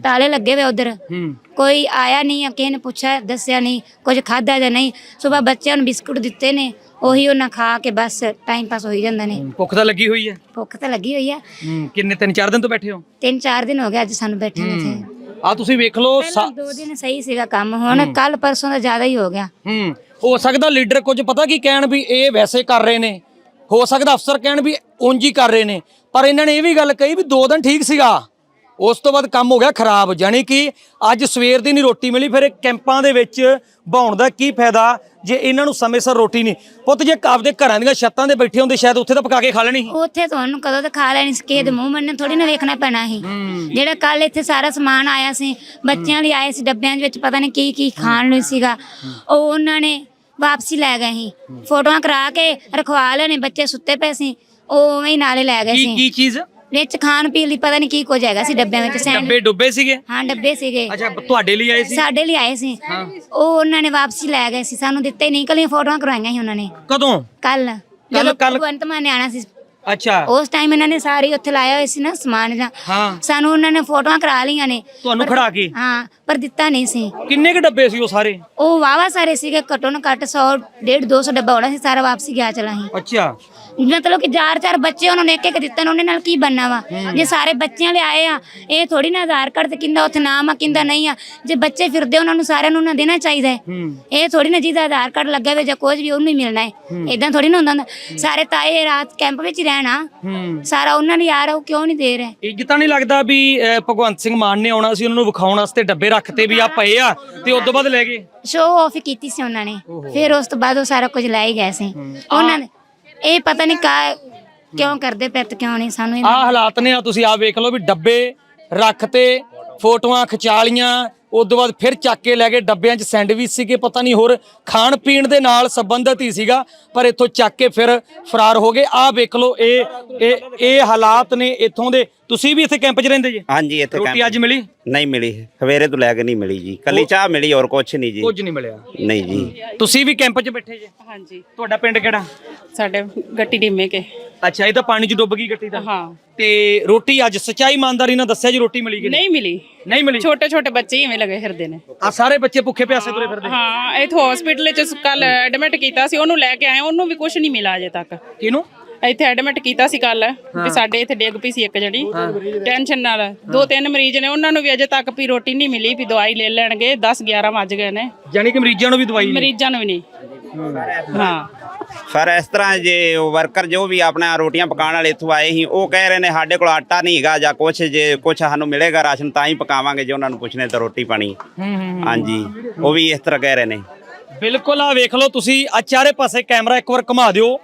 ਤਾਲੇ ਲੱਗੇ ਹੋਏ ਉਧਰ। ਹੂੰ। ਕੋਈ ਆਇਆ ਨਹੀਂ ਆ ਕਿਸੇ ਨੇ ਪੁੱਛਿਆ ਦੱਸਿਆ ਨਹੀਂ ਕੁਝ ਖਾਦਾ ਜਾਂ ਨਹੀਂ। ਸਵੇਰ ਬੱਚਿਆਂ ਨੂੰ ਬਿਸਕੁਟ ਦਿੱਤੇ ਨੇ। ਉਹੀ ਉਹਨਾਂ ਖਾ ਕੇ ਬਸ ਟਾਈਮ ਪਾਸ ਹੋਈ ਜਾਂਦਾ ਨੇ। ਭੁੱਖ ਤਾਂ ਲੱਗੀ ਹੋਈ ਹੈ? ਭੁੱਖ ਤਾਂ ਲੱਗੀ ਹੋਈ ਆ। ਹੂੰ ਕਿੰਨੇ ਤਿੰਨ ਚਾਰ ਦਿਨ ਤੋਂ ਬੈਠੇ ਹੋ? ਤਿੰਨ ਚਾਰ ਦਿਨ ਹੋ ਗਏ ਅੱਜ ਸਾਨੂੰ ਬੈਠੇ ਨੇ ਇੱਥੇ। ਆ ਤੁਸੀਂ ਵੇਖ ਲਓ ਪਹਿਲਾਂ ਦੋ ਦਿਨ ਸਹੀ ਸੀਗਾ ਕੰਮ ਹੁਣ ਕੱਲ ਪਰਸੋਂ ਦਾ ਜ਼ਿਆਦਾ ਹੀ ਹੋ ਗਿਆ। ਹੂੰ ਹੋ ਸਕਦਾ ਲੀਡਰ ਕੁਝ ਪਤਾ ਕੀ ਕਹਿਣ ਵੀ ਇਹ ਵੈਸੇ ਕਰ ਰਹੇ ਨੇ। ਹੋ ਸਕਦਾ ਅਫਸਰ ਕਹਿਣ ਵੀ ਉਂਝ ਹੀ ਕਰ ਰਹੇ ਨੇ। ਪਰ ਇਹਨਾਂ ਨੇ ਇਹ ਵੀ ਗੱਲ ਕਹੀ ਵੀ ਦੋ ਦਿਨ ਠੀਕ ਸੀਗਾ। ਉਸ ਤੋਂ ਬਾਅਦ ਕੰਮ ਹੋ ਗਿਆ ਖਰਾਬ ਜਾਣੀ ਕਿ ਅੱਜ ਸਵੇਰ ਦੀ ਨਹੀਂ ਰੋਟੀ ਮਿਲੀ ਫਿਰ ਇਹ ਕੈਂਪਾਂ ਦੇ ਵਿੱਚ ਬਾਉਣ ਦਾ ਕੀ ਫਾਇਦਾ? ਜੇ ਇਹਨਾਂ ਨੂੰ ਸਮੇਂ ਸਿਰ ਰੋਟੀ ਨਹੀਂ। ਪੁੱਤ ਜੇ ਆਪਦੇ ਘਰਾਂ ਦੀਆਂ ਛੱਤਾਂ ਦੇ ਬੈਠੇ ਹੁੰਦੇ ਸ਼ਾਇਦ ਉੱਥੇ ਤਾਂ ਪਕਾ ਕੇ ਖਾ ਲੈਣੀ। ਉੱਥੇ ਤੁਹਾਨੂੰ ਕਦੋਂ ਤਾਂ ਖਾ ਲੈਣੀ ਸੀ ਕਿਸੇ ਦੇ ਮੂੰਹ ਮੰਨੇ ਥੋੜੀ ਨਾ ਵੇਖਣਾ ਪੈਣਾ ਸੀ। ਜਿਹੜਾ ਕੱਲ ਇੱਥੇ ਸਾਰਾ ਸਮਾਨ ਆਇਆ ਸੀ ਬੱਚਿਆਂ ਲਈ ਆਏ ਸੀ ਡੱਬਿਆਂ ਦੇ ਵਿੱਚ ਪਤਾ ਨਹੀਂ ਕੀ ਕੀ ਖਾਣ ਨੂੰ ਸੀਗਾ। ਉਹ ਉਹਨਾਂ ਨੇ ਵਾਪਸੀ ਲੈ ਗਏ ਸੀ। ਫੋਟੋਆਂ ਕਰਾ ਕੇ ਰਖਵਾ ਲੈਣੇ ਬੱਚੇ ਸੁੱਤੇ ਪਏ ਸੀ ਉਹ ਉਵੇਂ ਹੀ ਨਾਲੇ ਲੈ ਗਏ ਕੀ ਸੀ। ਕੀ ਚੀਜ਼? ਵਿੱਚ ਖਾਣ ਪੀਣ ਲਈ ਪਤਾ ਨਹੀਂ ਕੀ ਕੁਝ ਹੈਗਾ ਸੀ ਡੱਬਿਆਂ ਵਿੱਚ ਸੈਂਡ ਡੱਬੇ ਡੁੱਬੇ ਸੀਗੇ? ਹਾਂ ਡੱਬੇ ਸੀਗੇ। ਅੱਛਾ ਤੁਹਾਡੇ ਲਈ ਆਏ ਸੀ? ਸਾਡੇ ਲਈ ਆਏ ਸੀ। ਉਹ ਉਹਨਾਂ ਨੇ ਵਾਪਸੀ ਲੈ ਗਏ ਸੀ। ਸਾਨੂੰ ਦਿੱਤੇ ਨਹੀਂ। ਕਲੀਆਂ ਫੋਟੋਆਂ ਕਰਵਾਈਆਂ ਸੀ ਉਹਨਾਂ ਨੇ। ਕਦੋਂ? ਕੱਲ ਜਦੋਂ ਕੱਲ੍ਹ- ਭਗਵੰਤ ਮਾਨ ਨੇ ਆਣਾ ਸੀ। ਅੱਛਾ। ਉਸ ਟਾਈਮ ਇਹਨਾਂ ਨੇ ਸਾਰੇ ਉੱਥੇ ਲਾਇਆ ਹੋਇਆ ਸੀ ਨਾ ਸਮਾਨ ਜਾਂ ਹਾਂ। ਸਾਨੂੰ ਉਹਨਾਂ ਨੇ ਫੋਟੋਆਂ ਕਰਾ ਲਈਆਂ ਨੇ। ਤੁਹਾਨੂੰ ਖੜਾ ਕੇ? ਹਾਂ। ਪਰ ਦਿੱਤਾ ਨਹੀਂ ਸੀ। ਕਿੰਨੇ ਕ ਡੱਬੇ ਸੀ ਉਹ ਸਾਰੇ? ਉਹ ਵਾਵਾ ਸਾਰੇ ਸੀਗੇ ਘੱਟੋ ਨਾ ਘੱਟ 100 150 200 ਡੱਬਾ ਹੋਣਾ ਸੀ ਸਾਰਾ ਵਾਪਸੀ ਗਿਆ ਚਲਾ ਸੀ। ਅੱਛਾ। ਮਤਲਬ ਕਿ ਚਾਰ ਚਾਰ ਬੱਚੇ ਉਹਨਾਂ ਨੇ ਇੱਕ ਇੱਕ ਦਿੱਤੇ ਨੇ ਉਹਨੇ ਨਾਲ ਕੀ ਬਣਨਾ ਵਾ? ਜੇ ਸਾਰੇ ਬੱਚਿਆਂ ਲਈ ਆਏ ਆ ਇਹ ਥੋੜੀ ਨਾ ਆਧਾਰ ਕਾਰਡ ਤੇ ਕਿੰਦਾ ਉੱਥੇ ਨਾਮ ਆ ਕਿੰਦਾ ਨਹੀਂ ਆ। ਜੇ ਬੱਚੇ ਫਿਰਦੇ ਉਹਨਾਂ ਨੂੰ ਸਾਰਿਆਂ ਨੂੰ ਨਾ ਦੇਣਾ ਚਾਹੀਦਾ ਹੈ। ਇਹ ਥੋੜੀ ਨਾ ਜਿਹਦਾ ਆਧਾਰ ਕਾਰਡ ਲੱਗਾ ਹੋਵੇ ਜਾਂ ਕੁਝ ਵੀ ਉਹਨੂੰ ਹੀ ਮਿਲਣਾ ਹੈ। ਇਦਾਂ ਥੋੜੀ ਨਾ ਹੁੰਦਾ ਹੁੰਦਾ। ਸਾਰੇ ਤਾਏ ਰਾਤ ਕੈਂਪ ਵਿੱਚ ਹੀ ਰਹਿਣਾ। ਹੂੰ। ਸਾਰਾ ਉਹਨਾਂ ਲਈ ਆ ਰਿਹਾ ਉਹ ਕਿਉਂ ਨਹੀਂ ਦੇ ਰਹੇ? ਇਹ ਤਾਂ ਨਹੀਂ ਲੱਗਦਾ ਵੀ ਅਹ, ਭਗਵੰਤ ਸਿੰਘ ਮਾਨ ਨੇ ਆਉਣਾ ਸੀ ਉਹਨਾਂ ਨੂੰ ਵਿਖਾਉਣ ਵਾਸਤੇ ਡੱਬੇ ਰੱਖਤੇ ਵੀ ਆ ਪਏ ਆ ਤੇ ਉਸ ਤੋਂ ਬਾਅਦ ਲੈ ਗਏ। ਸ਼ੋਅ ਆਫ ਕੀਤੀ ਸੀ ਉਹਨਾਂ ਨੇ। ਫਿਰ ਉਸ ਤੋਂ ਬਾਅਦ ਉਹ ਸਾਰਾ ਕੁਝ ਲੈ ਹੀ ਗਏ ਸੀ। ਉਹਨਾਂ ਨੇ ਇਹ ਪਤਾ ਨਹੀਂ ਕਾ ਕਿਉਂ ਕਰਦੇ ਪਏ ਤੇ ਕਿਉਂ ਨਹੀਂ ਸਾਨੂੰ ਇਹ ਆ ਹਾਲਾਤ ਨੇ ਆ ਤੁਸੀਂ ਆ ਵੇਖ ਲਓ ਵੀ ਡੱਬੇ ਰੱਖਤੇ ਫੋਟੋਆਂ ਖਿਚਾ ਲੀਆਂ ਉਸ ਤੋਂ ਬਾਅਦ ਫਿਰ ਚੱਕ ਕੇ ਲੈ ਗਏ ਡੱਬਿਆਂ 'ਚ ਸੈਂਡਵਿਚ ਸੀਗੇ ਪਤਾ ਨਹੀਂ ਹੋਰ ਖਾਣ ਪੀਣ ਦੇ ਨਾਲ ਸੰਬੰਧਿਤ ਹੀ ਸੀਗਾ ਪਰ ਇੱਥੋਂ ਚੱਕ ਕੇ ਫਿਰ ਫਰਾਰ ਹੋ ਗਏ। ਆ ਵੇਖ ਲਓ ਇਹ ਇਹ ਇਹ ਹਾਲਾਤ ਨੇ ਇੱਥੋਂ ਦੇ। ਤੁਸੀਂ ਵੀ ਇੱਥੇ ਕੈਂਪ 'ਚ ਰਹਿੰਦੇ ਜੀ? ਹਾਂਜੀ ਇੱਥੇ ਰੋਟੀ ਅੱਜ ਮਿਲੀ? ਨਹੀਂ ਮਿਲੀ ਸਵੇਰੇ ਤੋਂ ਲੈ ਕੇ ਨਹੀਂ ਮਿਲੀ ਜੀ। ਕੱਲੀ ਚਾਹ ਮਿਲੀ ਔਰ ਕੁਛ ਨਹੀਂ ਜੀ। ਕੁਝ ਨਹੀਂ ਮਿਲਿਆ। ਨਹੀਂ ਜੀ। ਤੁਸੀਂ ਵੀ ਕੈਂਪ 'ਚ ਬੈਠੇ ਜੇ? ਹਾਂਜੀ। ਤੁਹਾਡਾ ਪਿੰਡ ਕਿਹੜਾ? ਸਾਡੇ ਗੱਟੀ ਡਿੰਮੇ ਕੇ। ਅੱਛਾ ਇਹ ਤਾਂ ਪਾਣੀ 'ਚ ਡੁੱਬ ਗਈ ਗੱਟੀ ਤਾਂ। ਹਾਂ। ਤੇ ਰੋਟੀ ਅੱਜ ਸੱਚਾਈ ਇਮਾਨਦਾਰੀ ਨਾਲ ਦੱਸਿਆ ਜੀ ਰੋਟੀ ਮਿਲੀ ਕਿ ਨਹੀਂ? ਮਿਲੀ। ਨਹੀਂ ਮਿਲੀ? ਛੋਟੇ ਛੋਟੇ ਬੱਚੇ ਹੀ ਲੱਗੇ ਫਿਰਦੇ ਨੇ। ਆ ਸਾਰੇ ਬੱਚੇ ਭੁੱਖੇ ਪਿਆਸੇ ਤੁਰੇ ਫਿਰਦੇ। ਹਾਂ ਇਥੋਂ ਹਸਪੀਟਲ ਚ ਕੱਲ ਐਡਮਿਟ ਕੀਤਾ ਸੀ ਉਹਨੂੰ ਲੈ ਕੇ ਆਏ ਉਹਨੂੰ ਵੀ ਕੁਝ ਨਹੀਂ ਮਿਲਾ ਅਜੇ ਤੱਕ। ਕਿਹਨੂੰ? ਇੱਥੇ ਐਡਮਿਟ ਕੀਤਾ ਸੀ ਕੱਲ ਵੀ ਸਾਡੇ ਇੱਥੇ ਡਿੱਗ ਪਈ ਸੀ ਇੱਕ ਜਣੀ। ਟੈਨਸ਼ਨ ਨਾਲ। ਦੋ ਤਿੰਨ ਮਰੀਜ਼ ਨੇ ਉਹਨਾਂ ਨੂੰ ਵੀ ਅਜੇ ਤੱਕ ਵੀ ਰੋਟੀ ਨਹੀਂ ਮਿਲੀ ਵੀ ਦਵਾਈ ਲੈ ਲੈਣਗੇ 10 11 ਵੱਜ ਗਏ ਨੇ। ਯਾਨੀ ਕਿ ਮਰੀਜ਼ਾਂ ਨੂੰ ਵੀ ਦਵਾਈ ਨਹੀਂ। ਮਰੀਜ਼ਾਂ ਨੂੰ ਵੀ ਨਹੀਂ। ਹਾਂ। ਪਰ ਇਸ ਤਰ੍ਹਾਂ ਜੇ ਵਰਕਰ ਜੋ ਵੀ ਆਪਣਾ ਰੋਟੀਆਂ ਪਕਾਉਣ ਵਾਲੇ ਇੱਥੋਂ ਆਏ ਸੀ, ਉਹ ਕਹਿ ਰਹੇ ਨੇ ਸਾਡੇ ਕੋਲ ਆਟਾ ਨਹੀਂ ਹੈਗਾ ਜਾਂ ਕੁਛ, ਜੇ ਕੁਛ ਸਾਨੂੰ ਮਿਲੇਗਾ ਰਾਸ਼ਨ ਤਾਂ ਹੀ ਪਕਾਵਾਂਗੇ ਜੇ ਉਹਨਾਂ ਨੂੰ ਪੁੱਛਨੇ ਤਾਂ ਰੋਟੀ ਪਾਣੀ। ਹਾਂਜੀ, ਉਹ ਵੀ ਇਸ ਤਰ੍ਹਾਂ ਕਹਿ ਰਹੇ ਨੇ। ਬਿਲਕੁਲ ਆ ਵੇਖ ਲਓ ਤੁਸੀਂ ਆ ਚਾਰੇ ਪਾਸੇ ਕੈਮਰਾ ਇੱਕ ਵਾਰ ਘੁਮਾ ਦਿਓ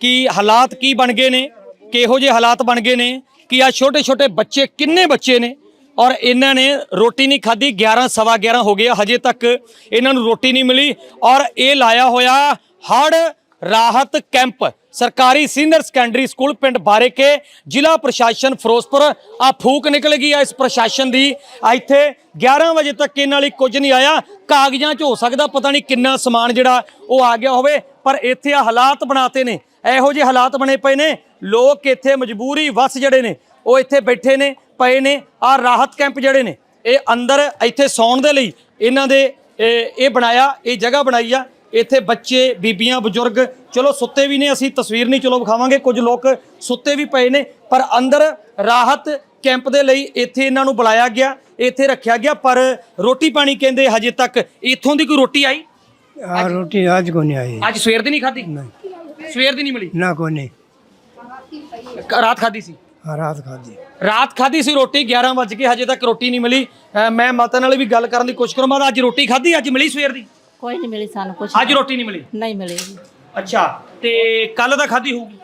ਕਿ ਹਾਲਾਤ ਕੀ ਬਣ ਗਏ ਨੇ, ਕਿਹੋ ਜਿਹੇ ਹਾਲਾਤ ਬਣ ਗਏ ਨੇ, ਕਿ ਆ ਛੋਟੇ ਛੋਟੇ ਬੱਚੇ ਕਿੰਨੇ ਬੱਚੇ ਨੇ ਔਰ ਇਹਨਾਂ ਨੇ ਰੋਟੀ ਨਹੀਂ ਖਾਧੀ 11 ਸਵਾ 11 ਹੋ ਗਏ ਹਜੇ ਤੱਕ ਇਹਨਾਂ ਨੂੰ ਰੋਟੀ ਨਹੀਂ ਮਿਲੀ। ਔਰ ਇਹ ਲਾਇਆ ਹੋਇਆ ਹੜ ਰਾਹਤ ਕੈਂਪ, ਸਰਕਾਰੀ ਸੀਨੀਅਰ ਸੈਕੰਡਰੀ ਸਕੂਲ ਪਿੰਡ ਬਾਰੇਕੇ, ਜ਼ਿਲ੍ਹਾ ਪ੍ਰਸ਼ਾਸਨ ਫਿਰੋਜ਼ਪੁਰ। ਆ ਫੂਕ ਨਿਕਲ ਗਈ ਆ ਇਸ ਪ੍ਰਸ਼ਾਸਨ ਦੀ। ਇੱਥੇ 11 ਵਜੇ ਤੱਕ ਇਹਨਾਂ ਲਈ ਕੁਝ ਨਹੀਂ ਆਇਆ। ਕਾਗਜ਼ਾਂ 'ਚ ਹੋ ਸਕਦਾ ਪਤਾ ਨਹੀਂ ਕਿੰਨਾ ਸਮਾਨ ਜਿਹੜਾ ਉਹ ਆ ਗਿਆ ਹੋਵੇ, ਪਰ ਇੱਥੇ ਆ ਹਾਲਾਤ ਬਣਾਤੇ ਨੇ। ਇਹੋ ਜਿਹੇ ਹਾਲਾਤ ਬਣੇ ਪਏ ਨੇ। ਲੋਕ ਇੱਥੇ ਮਜਬੂਰੀ ਵਸ ਜਿਹੜੇ ਨੇ। ਉਹ ਇੱਥੇ ਬੈਠੇ ਨੇ ਪਏ ਨੇ ਆ ਰਾਹਤ ਕੈਂਪ ਜਿਹੜੇ ਨੇ ਇਹ ਅੰਦਰ ਇੱਥੇ ਸੌਣ ਦੇ ਲਈ ਇਹਨਾਂ ਦੇ ਇਹ ਬਣਾਇਆ ਇਹ ਜਗ੍ਹਾ ਬਣਾਈ ਆ। ਇੱਥੇ ਬੱਚੇ ਬੀਬੀਆਂ ਬਜ਼ੁਰਗ ਚਲੋ ਸੁੱਤੇ ਵੀ ਨੇ ਅਸੀਂ ਤਸਵੀਰ ਨਹੀਂ ਚਲੋ ਵਿਖਾਵਾਂਗੇ ਕੁਝ ਲੋਕ ਸੁੱਤੇ ਵੀ ਪਏ ਨੇ ਪਰ ਅੰਦਰ ਰਾਹਤ ਕੈਂਪ ਦੇ ਲਈ ਇੱਥੇ ਇਹਨਾਂ ਨੂੰ ਬੁਲਾਇਆ ਗਿਆ ਇੱਥੇ ਰੱਖਿਆ ਗਿਆ ਪਰ ਰੋਟੀ ਪਾਣੀ ਕਹਿੰਦੇ ਹਜੇ ਤੱਕ ਇੱਥੋਂ ਦੀ ਕੋਈ ਰੋਟੀ ਆਈ? ਆ ਰੋਟੀ ਅੱਜ ਕੋ ਨਹੀਂ ਆਈ। ਅੱਜ ਸਵੇਰ ਦੀ ਨਹੀਂ ਖਾਧੀ? ਸਵੇਰ ਦੀ ਨਹੀਂ ਮਿਲੀ? ਨਾ ਕੋ ਨਹੀਂ। ਰਾਤ ਖਾਧੀ ਸੀ? ਆ ਰਾਤ ਖਾਦੀ ਰਾਤ ਖਾਧੀ ਸੀ ਰੋਟੀ 11 ਵਜੇ ਕੇ ਹਜੇ ਤੱਕ ਰੋਟੀ ਨਹੀਂ ਮਿਲੀ। ਮੈਂ ਮਾਤਾ ਨਾਲ ਵੀ ਗੱਲ ਕਰਨ ਦੀ ਕੋਸ਼ਿਸ਼ ਕਰਾਂ। ਮੈਂ ਅੱਜ ਰੋਟੀ ਖਾਧੀ? ਅੱਜ ਮਿਲੀ ਸਵੇਰ ਦੀ? ਕੋਈ ਨਹੀਂ ਮਿਲੀ ਸਾਨੂੰ ਕੁਛ। ਅੱਜ ਰੋਟੀ ਨਹੀਂ ਮਿਲੀ? ਨਹੀਂ ਮਿਲੀ। ਅੱਛਾ ਤੇ ਕੱਲ ਦਾ ਖਾਧੀ ਹੋਊਗੀ?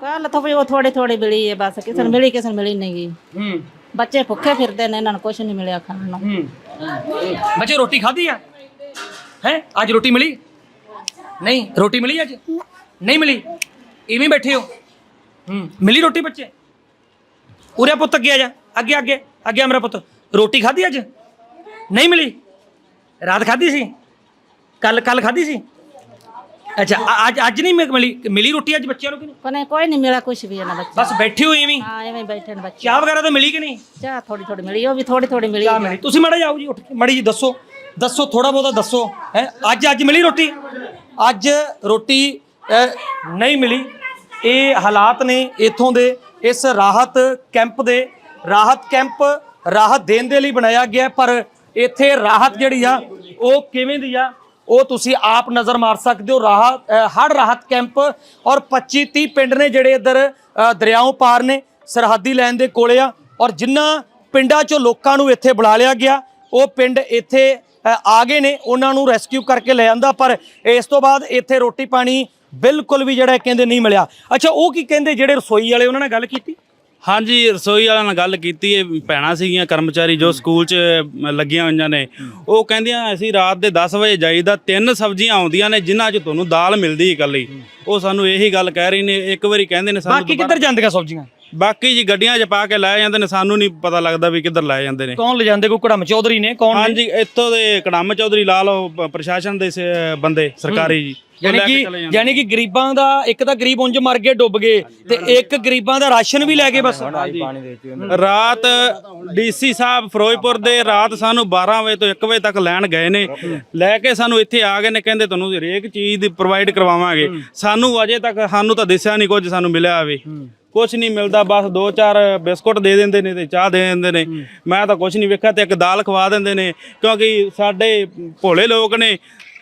ਕੱਲ ਤੋਂ ਵੀ ਉਹ ਥੋੜੀ ਥੋੜੀ ਮਿਲੀ ਹੈ ਬਸ। ਕਿਸੇ ਨੂੰ ਮਿਲੀ ਕਿਸੇ ਨੂੰ ਮਿਲੀ ਨਹੀਂ ਗੀ। ਹੂੰ। ਬੱਚੇ ਭੁੱਖੇ ਫਿਰਦੇ ਨੇ ਇਹਨਾਂ ਨੂੰ ਕੁਛ ਨਹੀਂ ਮਿਲਿਆ ਖਾਣ ਨੂੰ। ਹੂੰ। ਬੱਚੇ ਰੋਟੀ ਖਾਧੀ ਆ? ਹੈ? ਅੱਜ ਰੋਟੀ ਮਿਲੀ? ਨਹੀਂ ਰੋਟੀ ਮਿਲੀ ਅੱਜ? ਨਹੀਂ ਮਿਲੀ? ਇਵੇਂ ਬੈਠੇ ਹੋ? ਹੂੰ। ਮਿਲੀ ਰੋਟੀ ਬੱਚੇ? ਉਰੇ ਪੁੱਤ ਅੱਗੇ ਆ ਜਾ ਅੱਗੇ ਅੱਗੇ ਅੱਗੇ ਆ ਮੇਰਾ ਪੁੱਤ। ਰੋਟੀ ਖਾਧੀ ਅੱਜ? ਨਹੀਂ ਮਿਲੀ। ਰਾਤ ਖਾਧੀ ਸੀ? ਕੱਲ ਕੱਲ ਖਾਧੀ ਸੀ? ਅੱਛਾ ਅ- ਅੱਜ ਅੱਜ ਨਹੀਂ ਮਿ- ਮਿਲੀ ਮਿਲੀ ਰੋਟੀ ਅੱਜ ਬੱਚਿਆਂ ਨੂੰ ਕਿ ਨਹੀਂ? ਕੋਨੇ ਕੋਈ ਨਹੀਂ ਮਿਲਿਆ ਕੁਛ ਵੀ ਇਹਨਾਂ ਬੱਚੇ ਬਸ ਬੈਠੇ ਹੋ ਐਵੇਂ ਹੀ। ਹਾਂ ਐਵੇਂ ਬੈਠੇ ਨੇ ਬੱਚੇ। ਚਾਹ ਵਗੈਰਾ ਤਾਂ ਮਿਲੀ ਕਿ ਨਹੀਂ? ਚਾਹ ਥੋੜੀ ਥੋੜੀ ਮਿਲੀ ਉਹ ਵੀ ਥੋੜੀ ਥੋੜੀ ਮਿਲੀ ਚਾਹ ਮਿਲੀ। ਤੁਸੀਂ ਮਾੜਾ ਜਾਓ ਜੀ ਉੱਠ ਕੇ ਮਾੜੀ ਜੀ ਦੱਸੋ। ਦੱਸੋ ਥੋੜਾ ਬਹੁਤਾ ਦੱਸੋ। ਹੈ ਅੱਜ ਅੱਜ ਮਿਲੀ ਰੋਟੀ? ਅੱਜ ਰੋਟੀ ਅਹ, ਨਹੀਂ ਮਿਲੀ। ਇਹ ਹਾਲਾਤ ਨੇ ਇਥੋਂ ਦੇ। ਇਸ ਰਾਹਤ ਕੈਂਪ ਦੇ ਰਾਹਤ ਕੈਂਪ ਰਾਹਤ ਦੇਣ ਦੇ ਲਈ ਬਣਾਇਆ ਗਿਆ ਪਰ ਇੱਥੇ ਰਾਹਤ ਜਿਹੜੀ ਆ ਉਹ ਕਿਵੇਂ ਦੀ ਆ? ਉਹ ਤੁਸੀਂ ਆਪ ਨਜ਼ਰ ਮਾਰ ਸਕਦੇ ਹੋ। ਰਾਹਤ ਹੜ ਰਾਹਤ ਕੈਂਪ ਔਰ 25 30 ਪਿੰਡ ਨੇ ਜਿਹੜੇ ਇੱਧਰ ਅ, ਦਰਿਆਓਂ ਪਾਰ ਨੇ ਸਰਹੱਦੀ ਲਾਈਨ ਦੇ ਕੋਲੇ ਆ ਔਰ ਜਿਨ੍ਹਾਂ ਪਿੰਡਾਂ ਚੋਂ ਲੋਕਾਂ ਨੂੰ ਇੱਥੇ ਬੁਲਾ ਲਿਆ ਗਿਆ ਉਹ ਪਿੰਡ ਇੱਥੇ ਆ ਗਏ ਨੇ। ਉਹਨਾਂ ਨੂੰ ਰੈਸਕਿਊ ਕਰਕੇ ਲੈ ਜਾਂਦਾ ਪਰ ਇਸ ਤੋਂ ਬਾਅਦ ਇੱਥੇ ਰੋਟੀ ਪਾਣੀ ਬਿਲਕੁਲ ਵੀ ਜਿਹੜਾ ਕਹਿੰਦੇ ਨਹੀਂ ਮਿਲਿਆ। ਅੱਛਾ ਉਹ ਕੀ ਕਹਿੰਦੇ ਜਿਹੜੇ ਰਸੋਈ ਵਾਲੇ ਉਹਨਾਂ ਨਾਲ ਗੱਲ ਕੀਤੀ? ਹਾਂਜੀ ਰਸੋਈ ਵਾਲਿਆਂ ਨਾਲ ਗੱਲ ਕੀਤੀ ਇਹ ਭੈਣਾਂ ਸੀਗੀਆਂ ਕਰਮਚਾਰੀ ਜੋ ਸਕੂਲ 'ਚ ਲੱਗੀਆਂ ਹੋਈਆਂ ਨੇ। ਉਹ ਕਹਿੰਦੀਆਂ ਅਸੀਂ ਰਾਤ ਦੇ 10 ਵਜੇ ਜਾਈਦਾ ਤਿੰਨ ਸਬਜ਼ੀਆਂ ਆਉਂਦੀਆਂ ਨੇ ਜਿਨ੍ਹਾਂ 'ਚ ਤੁਹਾਨੂੰ ਦਾਲ ਮਿਲਦੀ ਇਕੱਲੀ। ਉਹ ਸਾਨੂੰ ਇਹੀ ਗੱਲ ਕਹਿ ਰਹੀ ਨੇ ਇੱਕ ਵਾਰੀ ਕਹਿੰਦੇ ਨੇ ਸਾਨੂੰ ਬਾਕੀ ਕਿੱਧਰ ਜਾਂਦੀਆਂ ਸਬਜ਼ੀਆਂ? ਬਾਕੀ ਜੀ ਗੱਡੀਆਂ 'ਚ ਪਾ ਕੇ ਲੈ ਜਾਂਦੇ ਨੇ ਸਾਨੂੰ ਨਹੀਂ ਪਤਾ ਲੱਗਦਾ ਵੀ ਕਿੱਧਰ ਲੈ ਜਾਂਦੇ ਨੇ। ਕੌਣ ਲਿਜਾਂਦੇ ਕੋਈ ਘੜਮ ਚੌਧਰੀ ਨੇ? ਕੌਣ ਨੇ? ਹਾਂਜੀ ਇੱਥੋਂ ਦੇ ਕੜਮ ਚੌਧਰੀ ਲਾ ਲਓ ਪ- ਪ੍ਰਸ਼ਾਸਨ ਦੇ ਸ- ਬੰਦੇ ਸਰਕਾਰੀ ਜੀ। ਉਹ ਯਾਨੀ ਲੈ ਕੇ ਕਿ ਚਲੇ ਜਾਂਦੇ। ਯਾਨੀ ਕਿ ਗਰੀਬਾਂ ਦਾ ਇੱਕ ਤਾਂ ਗਰੀਬ ਉਂਝ ਮਰ ਗਏ ਡੁੱਬ ਗਏ ਤੇ ਇੱਕ ਗਰੀਬਾਂ ਦਾ ਰਾਸ਼ਨ ਵੀ ਲੈ ਗਏ ਬਸ। ਰਾਤ ਡੀਸੀ ਸਾਹਿਬ ਫਿਰੋਜ਼ਪੁਰ ਦੇ ਰਾਤ ਸਾਨੂੰ 12 ਵਜੇ ਤੋਂ 1 ਵਜੇ ਤੱਕ ਲੈਣ ਗਏ ਨੇ। ਲੈ ਕੇ ਸਾਨੂੰ ਇੱਥੇ ਆ ਗਏ ਨੇ ਕਹਿੰਦੇ ਤੁਹਾਨੂੰ ਹਰੇਕ ਚੀਜ਼ ਦੀ ਪ੍ਰੋਵਾਈਡ ਕਰਵਾਵਾਂਗੇ। ਸਾਨੂੰ ਅਜੇ ਤੱਕ ਸਾਨੂੰ ਤਾਂ ਦਿਸਿਆ ਨਹੀਂ ਕੁਝ ਸਾਨੂੰ ਮਿਲਿਆ ਹੋਵੇ ਕੁਝ ਨਹੀਂ ਮਿਲਦਾ ਬਸ ਦੋ ਚਾਰ ਬਿਸਕੁਟ ਦੇ ਦਿੰਦੇ ਨੇ ਤੇ ਚਾਹ ਦੇ ਦਿੰਦੇ ਨੇ। ਮੈਂ ਤਾਂ ਕੁਝ ਨਹੀਂ ਵੇਖਿਆ ਤੇ ਇੱਕ ਦਾਲ ਖਵਾ ਦਿੰਦੇ ਨੇ ਕਿਉਂਕਿ ਸਾਡੇ ਭੋਲੇ ਲੋਕ ਨੇ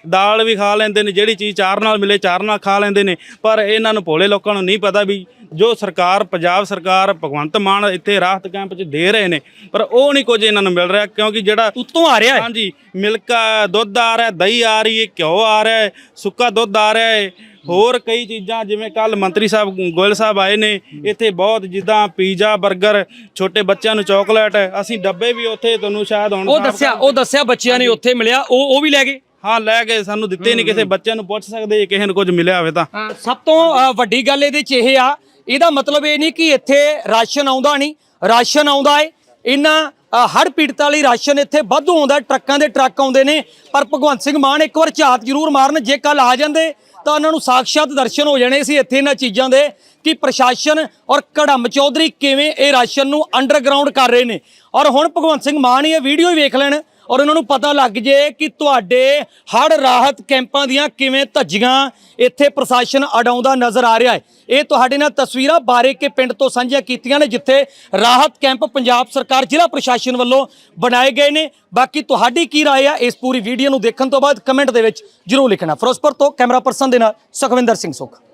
ਦਾਲ ਵੀ ਖਾ ਲੈਂਦੇ ਨੇ ਜਿਹੜੀ ਚੀਜ਼ ਚਾਰ ਨਾਲ ਮਿਲੇ ਚਾਰ ਨਾਲ ਖਾ ਲੈਂਦੇ ਨੇ ਪਰ ਇਹਨਾਂ ਨੂੰ ਭੋਲੇ ਲੋਕਾਂ ਨੂੰ ਨਹੀਂ ਪਤਾ ਵੀ ਜੋ ਸਰਕਾਰ ਪੰਜਾਬ ਸਰਕਾਰ ਭਗਵੰਤ ਮਾਨ ਇੱਥੇ ਰਾਹਤ ਕੈਂਪ 'ਚ ਦੇ ਰਹੇ ਨੇ ਪਰ ਉਹ ਨਹੀਂ ਕੁਝ ਇਹਨਾਂ ਨੂੰ ਮਿਲ ਰਿਹਾ ਕਿਉਂਕਿ ਜਿਹੜਾ ਉੱਤੋਂ ਆ ਰਿਹਾ ਹੈ। ਹਾਂਜੀ ਮਿਲਕ ਦੁੱਧ ਆ ਰਿਹਾ ਦਹੀਂ ਆ ਰਹੀ ਹੈ ਘਿਓ ਆ ਰਿਹਾ ਹੈ ਸੁੱਕਾ ਦੁੱਧ ਆ ਰਿਹਾ ਹੈ ਹੋਰ ਕਈ ਚੀਜ਼ਾਂ ਜਿਵੇਂ ਕੱਲ ਮੰਤਰੀ ਸਾਹਿਬ ਗੋਇਲ ਸਾਹਿਬ ਆਏ ਨੇ ਇੱਥੇ ਬਹੁਤ ਜਿੱਦਾਂ ਪੀਜ਼ਾ 버ਗਰ ਛੋਟੇ ਬੱਚਿਆਂ ਨੂੰ ਚਾਕਲੇਟ ਅਸੀਂ ਡੱਬੇ ਵੀ ਉੱਥੇ ਤੁਹਾਨੂੰ ਸ਼ਾਇਦ ਹੁਣ ਉਹ ਦੱਸਿਆ ਉਹ ਦੱਸਿਆ ਬੱਚਿਆਂ ਨੇ ਉੱਥੇ ਮਿਲਿਆ ਉਹ ਉਹ ਵੀ ਲੈ ਗਏ। ਹਾਂ ਲੈ ਕੇ ਸਾਨੂੰ ਦਿੱਤੇ ਨਹੀਂ ਕਿਸੇ ਬੱਚਿਆਂ ਨੂੰ ਪੁੱਛ ਸਕਦੇ ਜੇ ਕਿਸੇ ਨੂੰ ਕੁਝ ਮਿਲਿਆ ਹੋਵੇ ਤਾਂ। ਸਭ ਤੋਂ ਵੱਡੀ ਗੱਲ ਇਹਦੇ 'ਚ ਇਹ ਆ ਇਹਦਾ ਮਤਲਬ ਇਹ ਨਹੀਂ ਕਿ ਇੱਥੇ ਰਾਸ਼ਨ ਆਉਂਦਾ ਨਹੀਂ ਰਾਸ਼ਨ ਆਉਂਦਾ ਏ। ਇਹਨਾਂ ਅ, ਹੜ੍ਹ ਪੀੜਤਾਂ ਲਈ ਰਾਸ਼ਨ ਇੱਥੇ ਵਾਧੂ ਆਉਂਦਾ ਟਰੱਕਾਂ ਦੇ ਟਰੱਕ ਆਉਂਦੇ ਨੇ। ਪਰ ਭਗਵੰਤ ਸਿੰਘ ਮਾਨ ਇੱਕ ਵਾਰ ਝਾਤ ਜ਼ਰੂਰ ਮਾਰਨ ਜੇ ਕੱਲ ਆ ਜਾਂਦੇ ਤਾਂ ਉਹਨਾਂ ਨੂੰ ਸਾਖਸ਼ਾਤ ਦਰਸ਼ਨ ਹੋ ਜਾਣੇ ਸੀ ਇੱਥੇ ਇਹਨਾਂ ਚੀਜ਼ਾਂ ਦੇ ਕਿ ਪ੍ਰਸ਼ਾਸਨ ਔਰ ਕੜਮ ਚੌਧਰੀ ਕਿਵੇਂ ਇਹ ਰਾਸ਼ਨ ਨੂੰ ਅੰਡਰਗਰਾਉਂਡ ਕਰ ਰਹੇ ਨੇ। ਔਰ ਹੁਣ ਭਗਵੰਤ ਸਿੰਘ ਮਾਨ ਹੀ ਇਹ ਵੀਡੀਓ ਹੀ ਵੇਖ ਲੈਣ ਔਰ ਉਹਨਾਂ ਨੂੰ ਪਤਾ ਲੱਗ ਜੇ ਕਿ ਤੁਹਾਡੇ ਹੜ ਰਾਹਤ ਕੈਂਪਾਂ ਦੀਆਂ ਕਿਵੇਂ ਧੱਜੀਆਂ ਇੱਥੇ ਪ੍ਰਸ਼ਾਸਨ ਅਡਾਉਂਦਾ ਨਜ਼ਰ ਆ ਰਿਹਾ ਹੈ ਇਹ ਤੁਹਾਡੇ ਨਾਲ ਤਸਵੀਰਾਂ ਬਾਰੇ ਕੇ ਪਿੰਡ ਤੋਂ ਸਾਂਝੀਆਂ ਕੀਤੀਆਂ ਨੇ ਜਿੱਥੇ ਰਾਹਤ ਕੈਂਪ ਪੰਜਾਬ ਸਰਕਾਰ ਜ਼ਿਲ੍ਹਾ ਪ੍ਰਸ਼ਾਸਨ ਵੱਲੋਂ ਬਣਾਏ ਗਏ ਨੇ ਬਾਕੀ ਤੁਹਾਡੀ ਕੀ رائے ਆ ਇਸ ਪੂਰੀ ਵੀਡੀਓ ਨੂੰ ਦੇਖਣ ਤੋਂ ਬਾਅਦ ਕਮੈਂਟ ਦੇ ਵਿੱਚ ਜਰੂਰ ਲਿਖਣਾ ਫਿਰੋਜ਼ਪੁਰ ਤੋਂ ਕੈਮਰਾ ਪਰਸਨ ਦੇ ਨਾਲ ਸੁਖਵਿੰਦਰ ਸਿੰਘ ਸੁਖ